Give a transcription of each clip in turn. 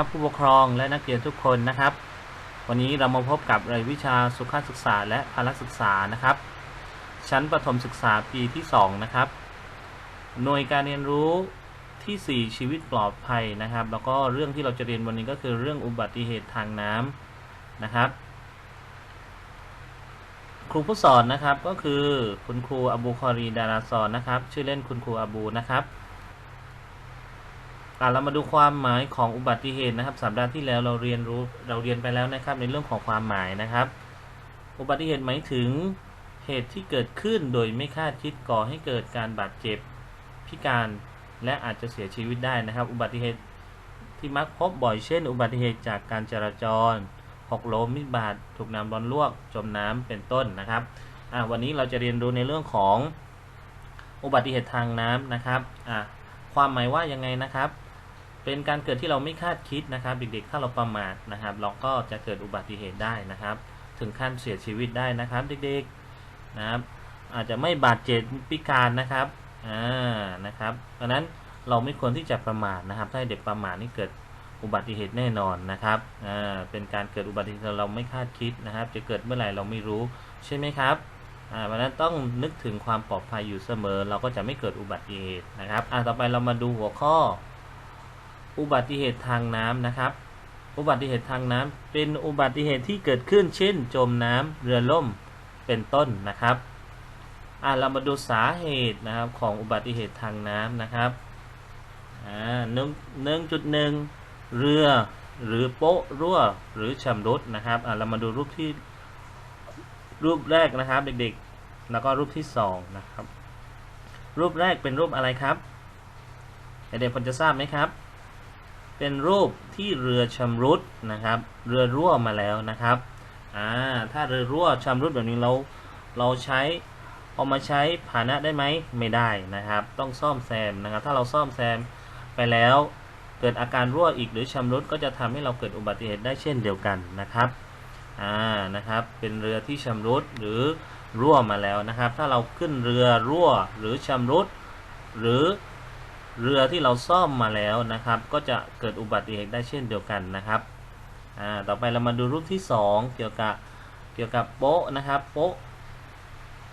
ครับผู้ปกครองและนักเรียนทุกคนนะครับ วันนี้เรามาพบกับรายวิชาสุขศึกษาและพละศึกษานะครับ ชั้นประถมศึกษาปีที่2นะครับหน่วยการเรียนรู้ทีสี่4 ชีวิตปลอดภัยนะครับ แล้วก็เรื่องที่เราจะเรียนวันนี้ก็คือเรื่องอุบัติเหตุทางน้ำนะครับ ครูผู้สอนนะครับก็คือคุณครูอบูคอรีดาราสอนนะครับ ชื่อเล่นคุณครูอบูนะครับ อะเรามาดูความหมายของอุบัติเหตุนะครับสัปดาห์ที่แล้วเราเรียนรู้เราเรียนไปแล้วนะครับ ในเรื่องของความหมายนะครับ อุบัติเหตุหมายถึงเหตุที่เกิดขึ้นโดยไม่คาดคิดก่อให้เกิดการบาดเจ็บพิการและอาจจะเสียชีวิตได้นะครับ อุบัติเหตุที่มักพบบ่อยเช่น อุบัติเหตุจากการจราจรหกล้มมิดบาดถูกน้ำร้อนลวก จมน้ำเป็นต้นนะครับอะวันนี้เราจะเรียนรู้ในเรื่องของอุบัติเหตุทางน้ำนะครับอะความหมายว่ายังไงนะครับ เป็นการเกิดที่เราไม่คาดคิดนะครับเด็กๆ ถ้าเราประมาทนะครับ เราก็จะเกิดอุบัติเหตุได้นะครับ ถึงขั้นเสียชีวิตได้นะครับ เด็กๆนะครับ อาจจะไม่บาดเจ็บพิการนะครับอ่านะครับเพราะนั้นเราไม่ควรที่จะประมาทนะครับ ถ้าเด็กประมาทนี่เกิดอุบัติเหตุแน่นอนนะครับอ่าเป็นการเกิดอุบัติเหตุเราไม่คาดคิดนะครับ จะเกิดเมื่อไหร่เราไม่รู้ใช่ไหมครับอ่าเพราะนั้นต้องนึกถึงความปลอดภัยอยู่เสมอ เราก็จะไม่เกิดอุบัติเหตุนะครับอ่าต่อไปเรามาดูหัวข้อ อุบัติเหตุทางน้ำนะครับ อุบัติเหตุทางน้ำเป็นอุบัติเหตุที่เกิดขึ้นเช่น จมน้ำเรือล่มเป็นต้นนะครับอ่าเรามาดูสาเหตุนะครับของอุบัติเหตุทางน้ำนะครับอ่าหนึ่งหนึ่งจุดหนึ่งเรือหรือโป๊ะรั่วหรือชำรุดนะครับอ่าเรามาดูรูปที่รูปแรกนะครับเด็กๆ แล้วก็รูปที่สองนะครับ รูปแรกเป็นรูปอะไรครับเด็กๆพอจะทราบไหมครับ เป็นรูปที่เรือชำรุดนะครับ เรือรั่วมาแล้วนะครับอ่าถ้าเรือรั่วชำรุดแบบนี้เราเราใช้เอามาใช้ภาชนะได้ไหมไม่ได้นะครับ ต้องซ่อมแซมนะครับ ถ้าเราซ่อมแซมไปแล้วเกิดอาการรั่วอีกหรือชำรุดก็จะทำให้เราเกิดอุบัติเหตุได้เช่นเดียวกันนะครับอ่านะครับ เป็นเรือที่ชำรุดหรือรั่วมาแล้วนะครับ ถ้าเราขึ้นเรือรั่วหรือชำรุด หรือ เรือที่เราซ่อมมาแล้วนะครับ ก็จะเกิดอุบัติเหตุได้เช่นเดียวกันนะครับอ่าต่อไปเรามาดูรูปที่ 2 เกี่ยวกับเกี่ยวกับโป๊ะนะครับโป๊ะ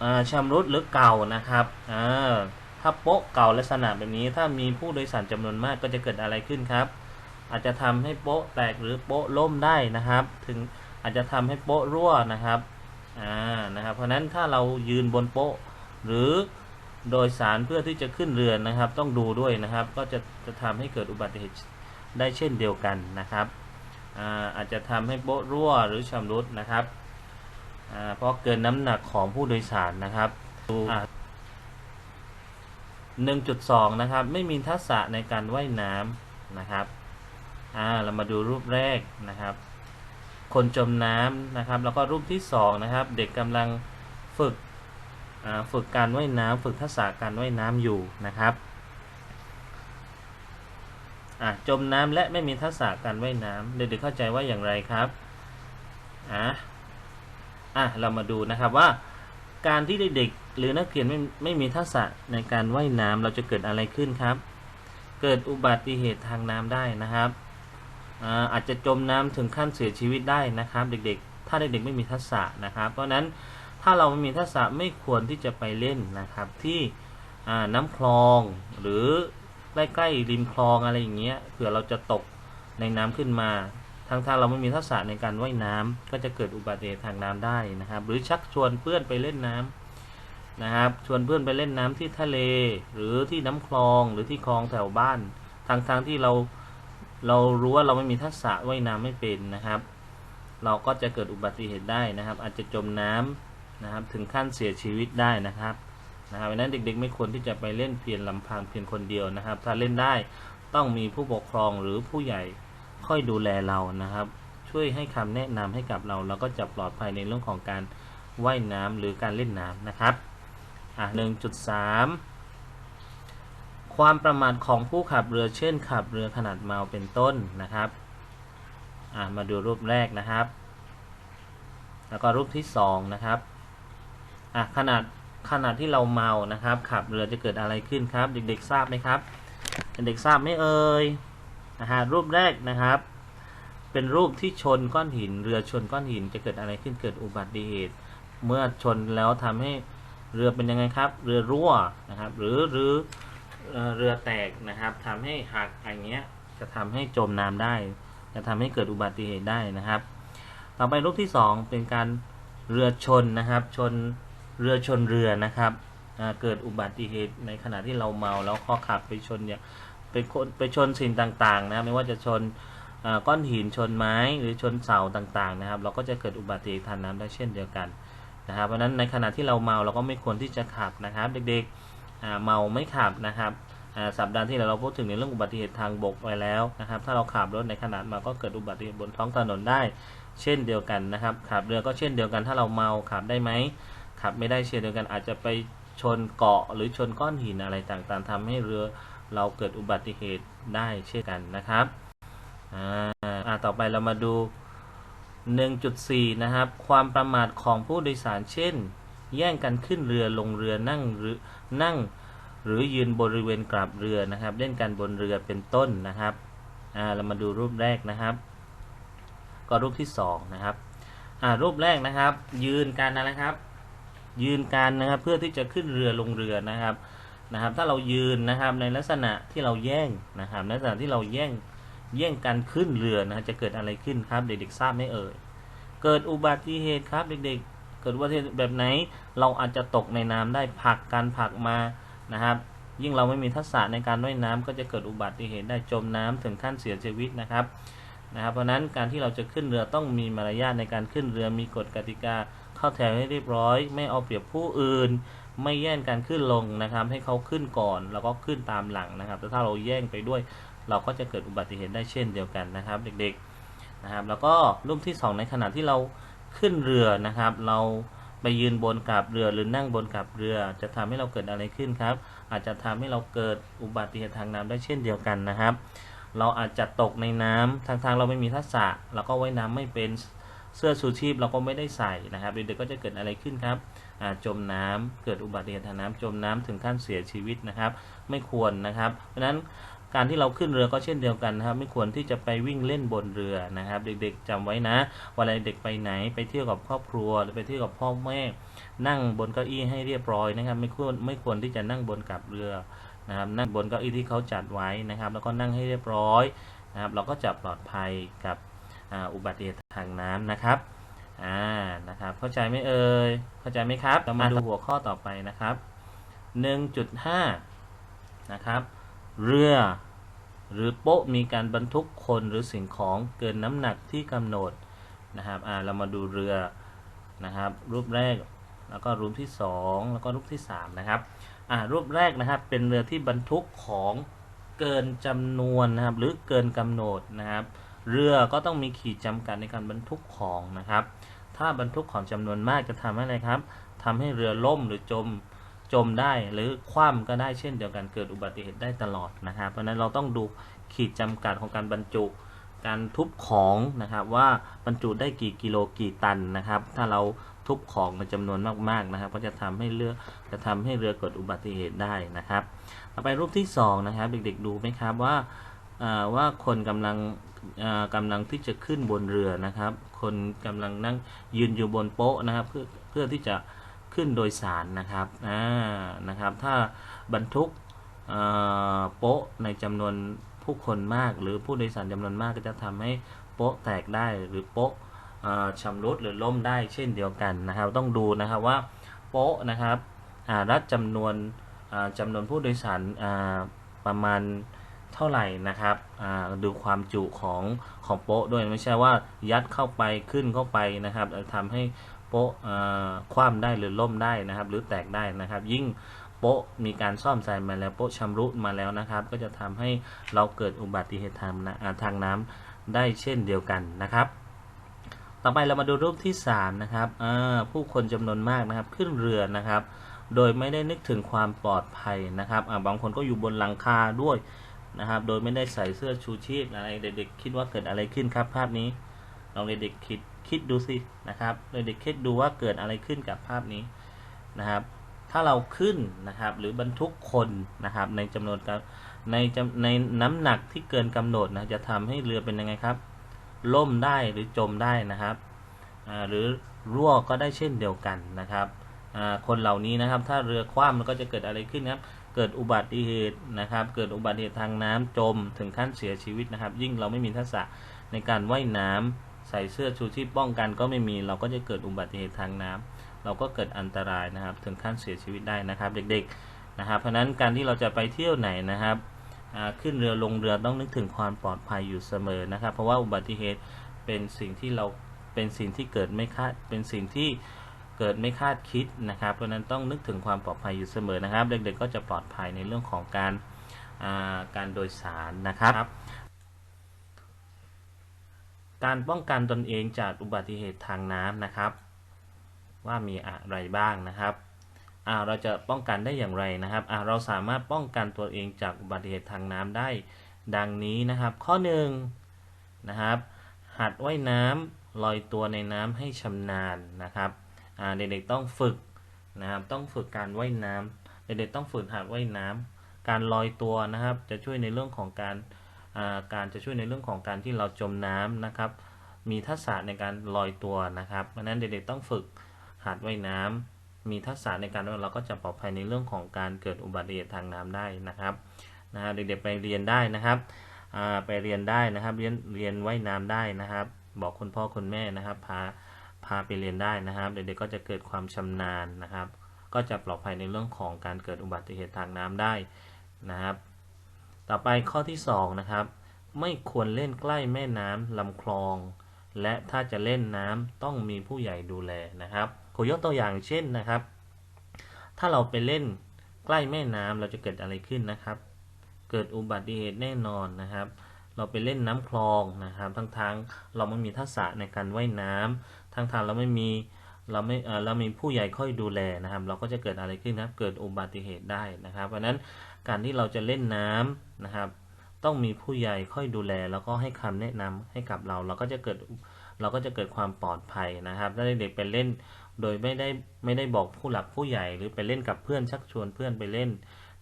อ่าชำรุดหรือเก่านะครับอ่าถ้าโป๊ะเก่าลักษณะแบบนี้ ถ้ามีผู้โดยสารจำนวนมากก็จะเกิดอะไรขึ้นครับ อาจจะทำให้โป๊ะแตกหรือโป๊ะล่มได้นะครับ ถึงอาจจะทำให้โป๊ะรั่วนะครับอ่านะครับ เพราะฉะนั้นถ้าเรายืนบนโป๊ะหรือ โดยสารเพื่อที่จะขึ้นเรือนะครับ ต้องดูด้วยนะครับ ก็จะจะทำให้เกิดอุบัติเหตุได้เช่นเดียวกันนะครับอาอาจจะทำให้โป๊ะรั่วหรือชำรุดนะครับเพราะเกินน้ำหนักของผู้โดยสารนะครับดูอ่า1.2นะครับไม่มีทักษะในการว่ายน้ำนะครับเรามาดูรูปแรกนะครับ คนจมน้ำนะครับ แล้วก็รูปที่2นะครับ เด็กกำลังฝึก ฝึกการว่ายน้ำฝึกทักษะการว่ายน้ำอยู่นะครับจมน้ำและไม่มีทักษะการว่ายน้ำเด็กๆเข้าใจว่าอย่างไรครับอะอะเรามาดูนะครับว่า การที่เด็กๆหรือนักเรียนไม่ไม่มีทักษะในการว่ายน้ำเราจะเกิดอะไรขึ้นครับ เกิดอุบัติเหตุทางน้ำได้นะครับอาจจะจมน้ำถึงขั้นเสียชีวิตได้นะครับ เด็กๆ ถ้าเด็กๆไม่มีทักษะนะครับ เพราะนั้น ถ้าเราไม่มีทักษะไม่ควรที่จะไปเล่นนะครับ ที่น้ำคลองหรือใกล้ๆริมคลองอะไรอย่างเงี้ยเผื่อเราจะตกในน้ำขึ้นมา ทั้งถ้าเราไม่มีทักษะในการว่ายน้ำก็จะเกิดอุบัติเหตุทางน้ำได้นะครับ หรือชักชวนเพื่อนไปเล่นน้ำนะครับ ชวนเพื่อนไปเล่นน้ำที่ทะเล หรือที่น้ำคลองหรือที่คลองแถวบ้านทั้งทางๆที่เราเรารู้ว่าเราไม่มีทักษะว่ายน้ำไม่เป็นนะครับ เราก็จะเกิดอุบัติเหตุได้นะครับ อาจจะจมน้ำ นะครับถึงขั้นเสียชีวิตได้นะครับนะครับดังนั้นเด็กๆ ไม่ควรที่จะไปเล่นเพียงลำพังเพียงคนเดียวนะครับ ถ้าเล่นได้ต้องมีผู้ปกครองหรือผู้ใหญ่ค่อยดูแลเรานะครับ ช่วยให้คำแนะนำให้กับเราเราก็จะปลอดภัยในเรื่องของการว่ายน้ำหรือการเล่นน้ำนะครับอะหนึ่งจุดสามความประมาทของผู้ขับเรือเช่นขับเรือขนาดเมาเป็นต้นนะครับอะมาดูรูปแรกนะครับ แล้วก็รูปที่สองนะครับ อะขนาดขนาดที่เราเมานะครับ ขับเรือจะเกิดอะไรขึ้นครับ เด็กๆทราบไหมครับ เด็กๆทราบไหมเอ่ยนะฮะรูปแรกนะครับ เป็นรูปที่ชนก้อนหิน เรือชนก้อนหินจะเกิดอะไรขึ้นเกิดอุบัติเหตุ เมื่อชนแล้วทำให้เรือเป็นยังไงครับ เรือรั่วนะครับ หรือหรือเอ่อเรือแตกนะครับทำให้หักอย่างเงี้ยจะทำให้จมน้ำได้ จะทำให้เกิดอุบัติเหตุได้นะครับ ต่อไปรูปที่สองเป็นการเรือชนนะครับ ชน เรือชนเรือนะครับเกิดอุบัติเหตุในขณะที่เราเมาแล้วข้อขับไปชนเนี่ยไปคนไปชนสิ่งต่างๆนะไม่ว่าจะชนก้อนหินชนไม้หรือชนเสาต่างๆนะครับ เราก็จะเกิดอุบัติเหตุทางน้ำได้เช่นเดียวกันนะครับเพราะฉะนั้นในขณะที่เราเมาเราก็ไม่ควรที่จะขับนะครับ เด็กๆเมาไม่ขับนะครับสัปดาห์ที่แล้วเราพูดถึงในเรื่องอุบัติเหตุทางบกไปแล้วนะครับ ถ้าเราขับรถในขณะเมาก็เกิดอุบัติเหตุบนท้องถนนได้ เช่นเดียวกันนะครับขับเรือก็เช่นเดียวกัน ถ้าเราเมาขับได้ไหม ขับไม่ได้เช่นเดียวกันอาจจะไปชนเกาะหรือชนก้อนหินอะไรต่างๆทำให้เรือเราเกิดอุบัติเหตุได้เช่นกันนะครับอ่าต่อไปเรามาดู 1.4 นะครับ ความประมาทของผู้โดยสารเช่น แย่งกันขึ้นเรือลงเรือนั่งหรือนั่ง หรือยืนบริเวณกลับเรือนะครับ เล่นกันบนเรือเป็นต้นนะครับอ่าเรามาดูรูปแรกนะครับ ก็รูปที่สองนะครับอ่ารูปแรกนะครับ ยืนกันนะครับ ยืนกันนะครับเพื่อที่จะขึ้นเรือลงเรือนะครับนะครับถ้าเรายืนนะครับในลักษณะที่เราแย่งนะครับในลักษณะที่เราแย่งแย่งกันขึ้นเรือนะจะเกิดอะไรขึ้นครับเด็กๆทราบไหมเอ่ยเกิดอุบัติเหตุครับเด็กๆ เกิดอุบัติเหตุแบบไหนเราอาจจะตกในน้ำได้ผลักกันผลักมานะครับ ยิ่งเราไม่มีทักษะในการว่ายน้ำก็จะเกิดอุบัติเหตุได้จมน้ำถึงขั้นเสียชีวิตนะครับนะครับ เพราะฉะนั้นการที่เราจะขึ้นเรือต้องมีมารยาทในการขึ้นเรือมีกฎกติกา เข้าแถวให้เรียบร้อย ไม่เอาเปรียบผู้อื่น ไม่แย่งการขึ้นลงนะครับ ให้เขาขึ้นก่อนแล้วก็ขึ้นตามหลังนะครับแต่ถ้าเราแย่งไปด้วย เราก็จะเกิดอุบัติเหตุได้เช่นเดียวกันนะครับ เด็กๆนะครับ แล้วก็รูปที่สองในขณะที่เราขึ้นเรือนะครับ เราไปยืนบนกับเรือหรือนั่งบนกับเรือ จะทำให้เราเกิดอะไรขึ้นครับ อาจจะทำให้เราเกิดอุบัติเหตุทางน้ำได้เช่นเดียวกันนะครับ เราอาจจะตกในน้ำทางทางเราไม่มีทักษะเราก็ว่ายน้ำไม่เป็น เสื้อชูชีพเราก็ไม่ได้ใส่นะครับเด็กๆก็จะเกิดอะไรขึ้นครับจมน้ำเกิดอุบัติเหตุทางน้ำจมน้ำถึงขั้นเสียชีวิตนะครับ ไม่ควรนะครับ เพราะฉะนั้นการที่เราขึ้นเรือก็เช่นเดียวกันนะครับ ไม่ควรที่จะไปวิ่งเล่นบนเรือนะครับ เด็กๆจำไว้นะวลาเด็กไปไหนไปเที่ยวกับครอบครัวหรือไปเที่ยวกับพ่อแม่นั่งบนเก้าอี้ให้เรียบร้อยนะครับ ไม่ควรไม่ควรที่จะนั่งบนกับเรือนะครับ นั่งบนเก้าอี้ที่เขาจัดไว้นะครับ แล้วก็นั่งให้เรียบร้อยนะครับ เราก็จะปลอดภัยกับ อ่าอุบัติเหตุทางน้ำนะครับอ่านะครับเข้าใจไหมเอ่ยเข้าใจไหมครับเรามาดูหัวข้อต่อไปนะครับ 1.5 นะครับเรือหรือโป๊ะมีการบรรทุกคนหรือสิ่งของเกินน้ำหนักที่กำหนดนะครับอ่าเรามาดูเรือนะครับ รูปแรกแล้วก็รูปที่สองแล้วก็รูปที่สามนะครับอ่ารูปแรกนะครับเป็นเรือที่บรรทุกของเกินจำนวนนะครับหรือเกินกำหนดนะครับ เรือก็ต้องมีขีดจำกัดในการบรรทุกของนะครับ ถ้าบรรทุกของจำนวนมากจะทำให้อะไรครับทำให้เรือล่มหรือจมจมได้หรือคว่ำก็ได้เช่นเดียวกันเกิดอุบัติเหตุได้ตลอดนะครับ เพราะนั้นเราต้องดูขีดจำกัดของการบรรจุ การทุบของนะครับ ว่าบรรจุได้กี่กิโลกี่ตันนะครับ ถ้าเราทุบของในจำนวนมากๆนะครับ ก็จะทำให้เรือจะทำให้เรือเกิดอุบัติเหตุได้นะครับต่อไปรูปที่สองนะครับเด็กๆดูไหมครับว่าว่าคนกำลัง กำลังที่จะขึ้นบนเรือนะครับ คนกำลังนั่งยืนอยู่บนโป๊ะนะครับ เพื่อเพื่อที่จะขึ้นโดยสารนะครับอ่านะครับ ถ้าบรรทุกโป๊ะในจำนวนผู้คนมาก หรือผู้โดยสารจำนวนมากก็จะทำให้โป๊ะแตกได้หรือโป๊ะอ่าชำรุดหรือล่มได้เช่นเดียวกันนะครับ ต้องดูนะครับว่าโป๊ะนะครับรัดจำนวนอ่าจำนวนผู้โดยสารประมาณ เท่าไหร่นะครับดูความจุของของโป๊ะด้วยไม่ใช่ว่ายัดเข้าไปขึ้นเข้าไปนะครับทำให้โป๊ะคว่ำได้หรือล่มได้นะครับ หรือแตกได้นะครับ ยิ่งโป๊ะมีการซ่อมแซมมาแล้วโป๊ะชำรุดมาแล้วนะครับ ก็จะทำให้เราเกิดอุบัติเหตุทางน้ำอ่าทางน้ำได้เช่นเดียวกันนะครับ ต่อไปเรามาดูรูปที่ 3 นะครับผู้คนจำนวนมากนะครับขึ้นเรือนะครับ โดยไม่ได้นึกถึงความปลอดภัยนะครับบางคนก็อยู่บนหลังคาด้วย นะครับ โดยไม่ได้ใส่เสื้อชูชีพอะไรเด็กๆคิดว่าเกิดอะไรขึ้นครับ ภาพนี้ลองเด็กๆคิดคิดดูสินะครับเด็กๆคิดดูว่าเกิดอะไรขึ้นกับภาพนี้นะครับ ถ้าเราขึ้นนะครับหรือบรรทุกคนนะครับ ในจำนวนในจำในน้ำหนักที่เกินกำหนดนะจะทำให้เรือเป็นยังไงครับ ล่มได้หรือจมได้นะครับหรือรั่วก็ได้เช่นเดียวกันนะครับคนเหล่านี้นะครับ ถ้าเรือคว่ำมันก็จะเกิดอะไรขึ้นครับ เกิดอุบัติเหตุนะครับ เกิดอุบัติเหตุทางน้ำจมถึงขั้นเสียชีวิตนะครับ ยิ่งเราไม่มีทักษะในการว่ายน้ำใส่เสื้อชูชีพป้องกันก็ไม่มี เราก็จะเกิดอุบัติเหตุทางน้ำเราก็เกิดอันตรายนะครับ ถึงขั้นเสียชีวิตได้นะครับ เด็กๆนะครับ เพราะฉะนั้นการที่เราจะไปเที่ยวไหนนะครับขึ้นเรือลงเรือต้องนึกถึงความปลอดภัยอยู่เสมอนะครับ เพราะว่าอุบัติเหตุเป็นสิ่งที่เราเป็นสิ่งที่เกิดไม่คาดเป็นสิ่งที่ เกิดไม่คาดคิดนะครับ เพราะฉะนั้นต้องนึกถึงความปลอดภัยอยู่เสมอนะครับ เด็กๆก็จะปลอดภัยในเรื่องของการอ่าการโดยสารนะครับ การป้องกันตนเองจากอุบัติเหตุทางน้ำนะครับ ว่ามีอะไรบ้างนะครับอ่าเราจะป้องกันได้อย่างไรนะครับอ่าเราสามารถป้องกันตัวเองจากอุบัติเหตุทางน้ำได้ดังนี้นะครับ ข้อหนึ่งนะครับหัดว่ายน้ำลอยตัวในน้ำให้ชำนาญนะครับอ่า เด็กๆต้องฝึกนะครับต้องฝึกการว่ายน้ำเด็กๆต้องฝึกหัดว่ายน้ำการลอยตัวนะครับ จะช่วยในเรื่องของการการจะช่วยในเรื่องของการที่เราจมน้ำนะครับ มีทักษะในการลอยตัวนะครับเพราะฉะนั้นเด็กๆต้องฝึกหัดว่ายน้ำมีทักษะในการเราก็จะปลอดภัยในเรื่องของการเกิดอุบัติเหตุทางน้ำได้นะครับนะฮะเด็กๆไปเรียนได้นะครับไปเรียนได้นะครับเรียนเรียนว่ายน้ำได้นะครับ บอกคุณพ่อคุณแม่นะครับพา พาไปเรียนได้นะครับ เด็กๆก็จะเกิดความชำนาญนะครับ ก็จะปลอดภัยในเรื่องของการเกิดอุบัติเหตุทางน้ำได้นะครับ ต่อไปข้อที่สองนะครับ ไม่ควรเล่นใกล้แม่น้ำลำคลอง และถ้าจะเล่นน้ำต้องมีผู้ใหญ่ดูแลนะครับขอยกตัวอย่างเช่นนะครับ ถ้าเราไปเล่นใกล้แม่น้ำเราจะเกิดอะไรขึ้นนะครับ เกิดอุบัติเหตุแน่นอนนะครับ เราไปเล่นน้ำคลองนะครับ ทั้งๆเราไม่มีทักษะในการว่ายน้ำ ทั้งทางๆเราไม่มีเราไม่เรามีผู้ใหญ่ค่อยดูแลนะครับ เราก็จะเกิดอะไรขึ้นครับ เกิดอุบัติเหตุได้นะครับ เพราะนั้นการที่เราจะเล่นน้ำนะครับ ต้องมีผู้ใหญ่ค่อยดูแล แล้วก็ให้คำแนะนำให้กับเรา เราก็จะเกิดเราก็จะเกิดความปลอดภัยนะครับ ถ้าเด็กไปเล่น โดยไม่ได้ไม่ได้บอกผู้หลักผู้ใหญ่หรือไปเล่นกับเพื่อนชักชวนเพื่อนไปเล่น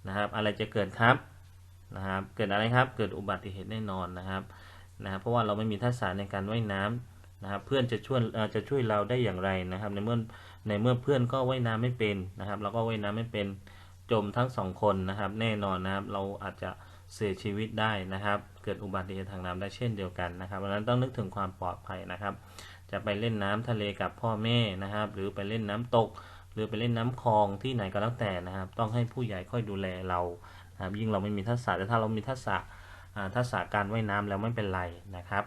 นะครับ อะไรจะเกิดครับนะครับ เกิดอะไรครับ เกิดอุบัติเหตุแน่นอนนะครับนะครับ เพราะว่าเราไม่มีทักษะในการว่ายน้ำ นะครับเพื่อนจะช่วยเอ่อจะช่วยเราได้อย่างไรนะครับ ในเมื่อในเมื่อเพื่อนก็ว่ายน้ำไม่เป็นนะครับเราก็ว่ายน้ำไม่เป็นจมทั้งสองคนนะครับ แน่นอนนะครับเราอาจจะเสียชีวิตได้นะครับ เกิดอุบัติเหตุทางน้ำได้เช่นเดียวกันนะครับเพราะฉะนั้นต้องนึกถึงความปลอดภัยนะครับ จะไปเล่นน้ำทะเลกับพ่อแม่นะครับ หรือไปเล่นน้ำตก หรือไปเล่นน้ำคลองที่ไหนก็แล้วแต่นะครับ ต้องให้ผู้ใหญ่ค่อยดูแลเรานะครับยิ่งเราไม่มีทักษะแต่ถ้าเรามีทักษะทักษะการว่ายน้ำแล้วไม่เป็นไรนะครับ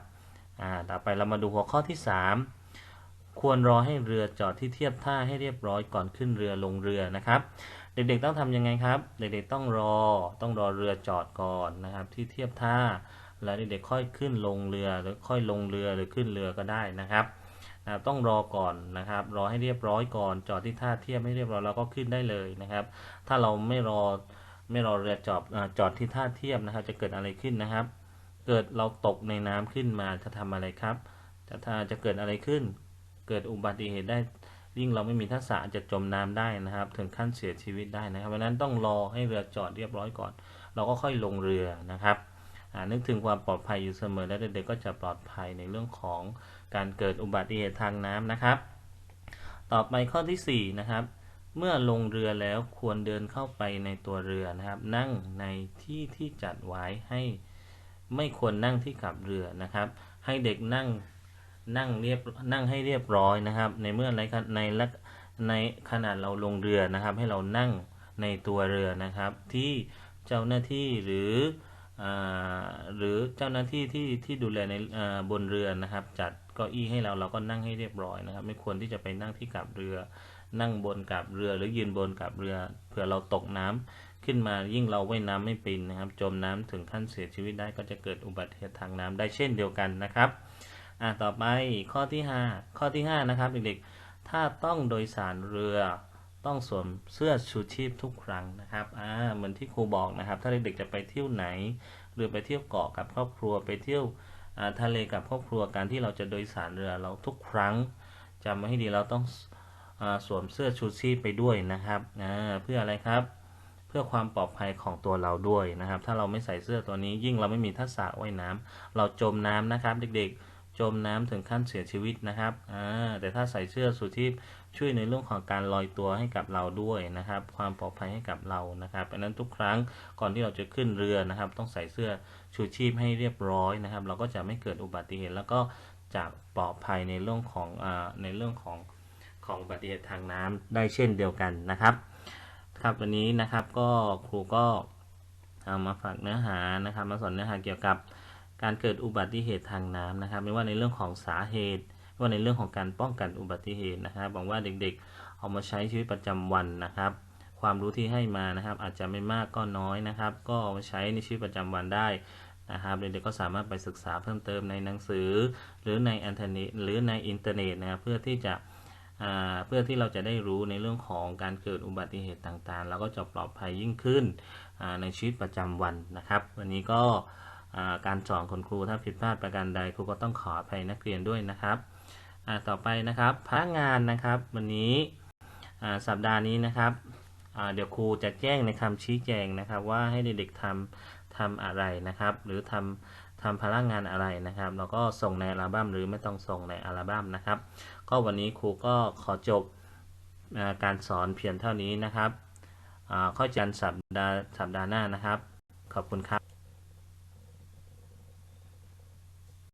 อ่าต่อไปเรามาดูหัวข้อที่ 3 ควรรอให้เรือจอดที่เทียบท่าให้เรียบร้อยก่อนขึ้นเรือลงเรือนะครับ เด็กๆต้องทำยังไงครับ เด็กๆต้องรอต้องรอเรือจอดก่อนนะครับ ที่เทียบท่า แล้วเด็กๆค่อยขึ้นลงเรือหรือค่อยลงเรือหรือขึ้นเรือก็ได้นะครับนะต้องรอก่อนนะครับ รอให้เรียบร้อยก่อน จอดที่ท่าเทียบให้เรียบร้อยแล้วก็ขึ้นได้เลยนะครับ ถ้าเราไม่รอไม่รอเรือจอดจอดที่ท่าเทียบนะครับ จะเกิดอะไรขึ้นนะครับ เกิดเราตกในน้ำขึ้นมาจะทำอะไรครับ จะถ้าจะเกิดอะไรขึ้น เกิดอุบัติเหตุได้ยิ่งเราไม่มีทักษะจะจมน้ำได้นะครับ ถึงขั้นเสียชีวิตได้นะครับเพราะนั้นต้องรอให้เรือจอดเรียบร้อยก่อน เราก็ค่อยลงเรือนะครับนึกถึงความปลอดภัยอยู่เสมอและเด็กๆก็จะปลอดภัยในเรื่องของการเกิดอุบัติเหตุทางน้ำนะครับ ต่อไปข้อที่4นะครับเมื่อลงเรือแล้วควรเดินเข้าไปในตัวเรือนะครับ นั่งในที่ที่จัดไว้ให้ ไม่ควรนั่งที่ขับเรือนะครับ ให้เด็กนั่งนั่งเรียบนั่งให้เรียบร้อยนะครับ ในเมื่อในในลักในขนาดเราลงเรือนะครับ ให้เรานั่งในตัวเรือนะครับ ที่เจ้าหน้าที่หรืออ่าหรือเจ้าหน้าที่ที่ที่ดูแลในบนเรือนะครับ จัดเก้าอี้ให้เราเราก็นั่งให้เรียบร้อยนะครับ ไม่ควรที่จะไปนั่งที่กับเรือ นั่งบนกับเรือหรือยืนบนกับเรือเผื่อเราตกน้ำ ขึ้นมายิ่งเราว่ายน้ำไม่เป็นนะครับ จมน้ำถึงขั้นเสียชีวิตได้ก็จะเกิดอุบัติเหตุทางน้ำได้เช่นเดียวกันนะครับอ่าต่อไปข้อที่ 5 ข้อที่ 5 นะครับเด็กๆถ้าต้องโดยสารเรือต้องสวมเสื้อชูชีพทุกครั้งนะครับอ่าเหมือนที่ครูบอกนะครับ ถ้าเด็กๆจะไปเที่ยวไหน หรือไปเที่ยวเกาะกับครอบครัวไปเที่ยวอ่าทะเลกับครอบครัวการที่เราจะโดยสารเรือเราทุกครั้งจำไว้ให้ดีเราต้องอ่าสวมเสื้อชูชีพไปด้วยนะครับอ่าเพื่ออะไรครับ พื่อความปลอดภัยของตัวเราด้วยนะครับ ถ้าเราไม่ใส่เสื้อตัวนี้ยิ่งเราไม่มีทักษะว่ายน้ำเราจมน้ำนะครับ เด็กๆ จมน้ำถึงขั้นเสียชีวิตนะครับอ่าแต่ถ้าใส่เสื้อชูชีพช่วยในเรื่องของการลอยตัวให้กับเราด้วยนะครับ ความปลอดภัยให้กับเรานะครับเพราะฉะนั้นทุกครั้งก่อนที่เราจะขึ้นเรือนะครับ ต้องใส่เสื้อชูชีพให้เรียบร้อยนะครับ เราก็จะไม่เกิดอุบัติเหตุแล้วก็จะปลอดภัยในเรื่องของอ่าในเรื่องของของอุบัติเหตุทางน้ำได้เช่นเดียวกันนะครับ ครับวันนี้นะครับก็ครูก็เอามาฝากเนื้อหานะครับ มาสอนเนื้อหาเกี่ยวกับการเกิดอุบัติเหตุทางน้ำนะครับ ไม่ว่าในเรื่องของสาเหตุไม่ว่าในเรื่องของการป้องกันอุบัติเหตุนะครับหวังว่าเด็กๆ เอามาใช้ชีวิตประจำวันนะครับ ความรู้ที่ให้มานะครับ อาจจะไม่มากก็น้อยนะครับ ก็เอามาใช้ในชีวิตประจำวันได้นะครับเด็กๆก็สามารถไปศึกษาเพิ่มเติมในหนังสือ หรือในอินเทอร์เน็ตหรือในอินเทอร์เน็ตนะครับเพื่อที่จะ เพื่อที่เราจะได้รู้ในเรื่องของการเกิดอุบัติเหตุต่างๆ แล้วก็จะปลอดภัยยิ่งขึ้นในชีวิตประจำวันนะครับ วันนี้ก็การสอนคุณครูถ้าผิดพลาดประการใดครูก็ต้องขออภัยนักเรียนด้วยนะครับต่อไปนะครับพนักงานนะครับ วันนี้สัปดาห์นี้นะครับเดี๋ยวครูจะแจ้งในคำชี้แจงนะครับ ว่าให้เด็กๆทำทำอะไรนะครับ หรือทำ ทำพลังงานอะไรนะครับแล้วก็ส่งในอัลบั้มหรือไม่ต้องส่งในอัลบั้มนะครับ ก็วันนี้ครูก็ขอจบอการสอนเพียงเท่านี้นะครับข้อจันทร์สัปดาห์สัปดาห์หน้านะครับ ขอบคุณครับ